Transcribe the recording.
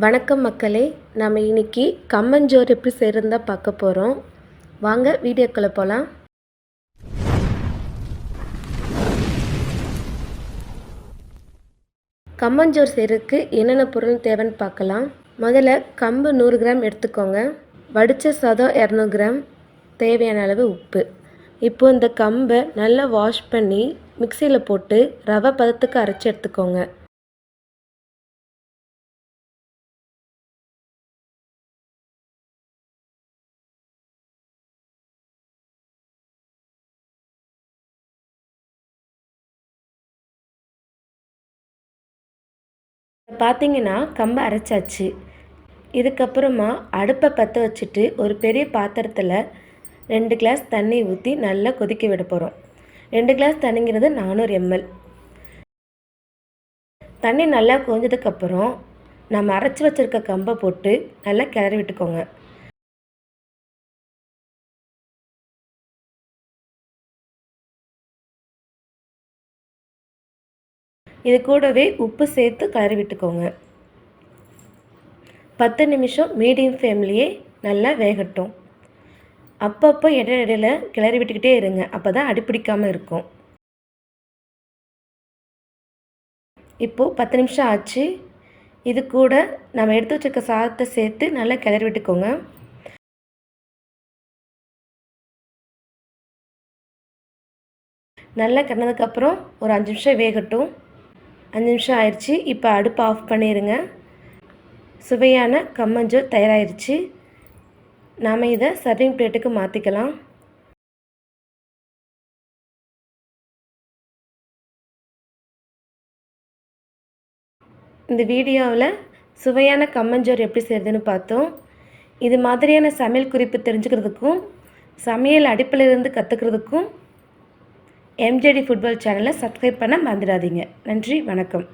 வணக்கம் மக்களே நம்ம இன்னைக்கு கம்மஞ்சோறு எப்படி செய்கிறதா பார்க்க போகிறோம் வாங்க வீடியோக்குள்ளே போகலாம் கம்மஞ்சோறு செய்கிறதுக்கு என்னென்ன பொருள் தேவைன்னு பார்க்கலாம். முதல்ல கம்பு நூறு கிராம் எடுத்துக்கோங்க. வடித்த சாதம் இரநூறு கிராம். தேவையான அளவு உப்பு. இப்போ இந்த கம்பை நல்லா வாஷ் பண்ணி மிக்சியில் போட்டு ரவை பதத்துக்கு அரைச்சி எடுத்துக்கோங்க. பார்த்தீங்கன்னா கம்பை அரைச்சாச்சு. இதுக்கப்புறமா அடுப்பை பற்ற வச்சுட்டு ஒரு பெரிய பாத்திரத்தில் ரெண்டு கிளாஸ் தண்ணி ஊற்றி நல்லா கொதிக்க விட போகிறோம் ரெண்டு கிளாஸ் தண்ணிங்கிறது நானூறு எம்எல் தண்ணி நல்லா கொஞ்சதுக்கப்புறம் நம்ம அரைச்சி வச்சுருக்க கம்பை போட்டு நல்லா கிளறி விட்டுக்கோங்க. இது கூடவே உப்பு சேர்த்து கலரி விட்டுக்கோங்க. பத்து நிமிஷம் மீடியம் ஃப்ளேம்லேயே நல்லா வேகட்டும். அப்பப்போ இடையில இடையில கிளறி விட்டுக்கிட்டே இருங்க. அப்போ தான் அடிப்பிடிக்காமல் இருக்கும். இப்போது பத்து நிமிஷம் ஆச்சு. இது கூட நம்ம எடுத்து வச்சுருக்க சாதத்தை சேர்த்து நல்லா கிளறி விட்டுக்கோங்க. நல்லா கிடந்ததுக்கப்புறம் ஒரு அஞ்சு நிமிஷம் வேகட்டும். அஞ்சு நிமிஷம் ஆயிடுச்சு. இப்போ அடுப்பை ஆஃப் பண்ணிடுங்க சுவையான கம்மஞ்சோர் தயாராகிருச்சு நாம் இதை சர்விங் பிளேட்டுக்கு மாற்றிக்கலாம் இந்த வீடியோவில் சுவையான கம்மஞ்சோர் எப்படி செய்கிறதுன்னு பார்த்தோம். இது மாதிரியான சமையல் குறிப்பு தெரிஞ்சுக்கிறதுக்கும் சமையல் அடுப்பிலிருந்து கற்றுக்கிறதுக்கும் எம்ஜேடி ஃபுட்பால் சேனலை சப்ஸ்கிரைப் பண்ண மறந்துடாதீங்க. நன்றி வணக்கம்.